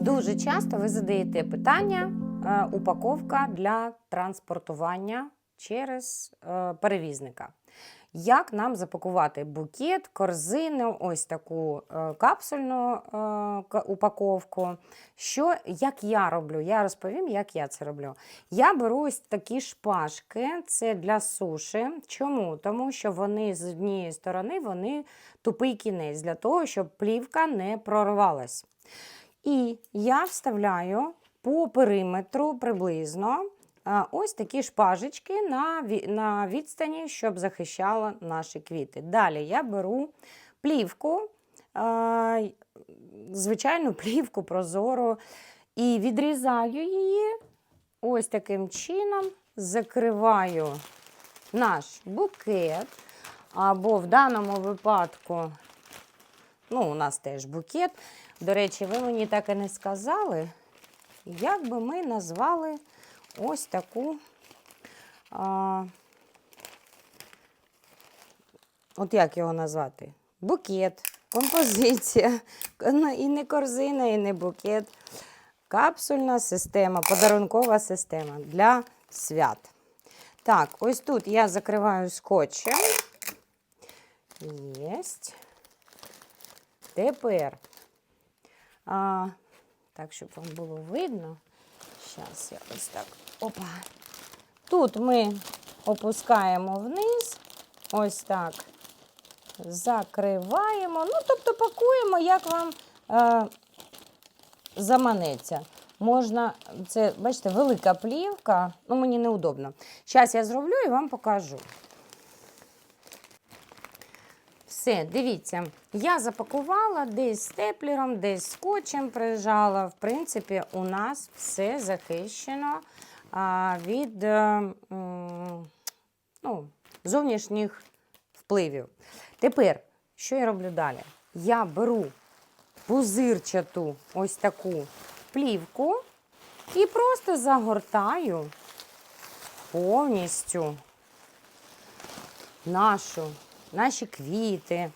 Дуже часто ви задаєте питання е, упаковка для транспортування через е, перевізника. Як нам запакувати букет, корзину, ось таку е, капсульну ка- упаковку? Що, як я роблю? Я розповім, як я це роблю. Я беру ось такі шпажки, це для суші. Чому? Тому що вони з однієї сторони вони тупий кінець для того, щоб плівка не прорвалась. І я вставляю по периметру приблизно ось такі шпажечки на, відстані, щоб захищало наші квіти. Далі я беру плівку, звичайну плівку прозору, і відрізаю її ось таким чином, закриваю наш букет, або в даному випадку, ну, у нас теж букет. До речі, ви мені так і не сказали, як би ми назвали ось таку. А, от як його назвати? Букет, композиція. Ну, І не корзина, і не букет. Капсульна система, подарункова система для свят. Так, ось тут я закриваю скотчем. Єсть. Тепер, а, так, щоб вам було видно. Зараз я ось так. Опа. Тут ми опускаємо вниз, ось так. Закриваємо. Ну, тобто пакуємо, як вам е, заманеться. Можна, це, бачите, велика плівка, ну мені неудобно. Зараз я зроблю і вам покажу. Все, дивіться, я запакувала десь степлером, десь скотчем прижала. В принципі, у нас все захищено від е, ну, зовнішніх впливів. Тепер, що я роблю далі? Я беру пузирчату ось таку плівку і просто загортаю повністю нашу, наші квіти,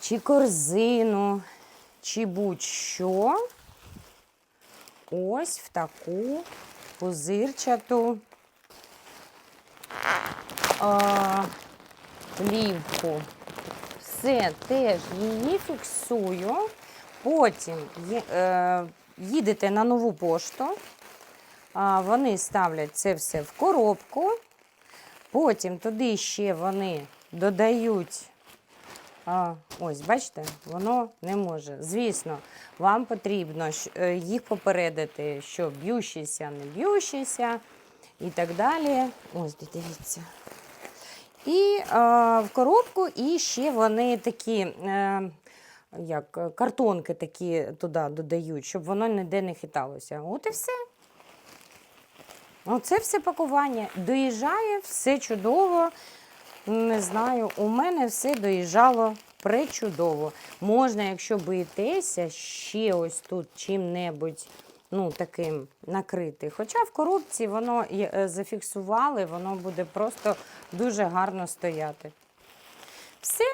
чи корзину, чи будь-що ось в таку пузирчату а, плівку. Все теж її фіксую. Потім е, їдете на нову пошту. А, вони ставлять це все в коробку. Потім туди ще вони додають. А, ось, бачите, воно не може. Звісно, вам потрібно е, їх попередити, що б'ющийся, не б'ющийся і так далі. Ось, дивіться. І е, в коробку, і ще вони такі, е, як картонки такі туди додають, щоб воно ніде не хиталося. От і все. Оце все пакування. Доїжджає, все чудово. Не знаю, у мене все доїжджало пречудово. Можна, якщо боїтеся, ще ось тут чим-небудь ну, таким накрити. Хоча в коробці воно е, зафіксували, воно буде просто дуже гарно стояти. Все,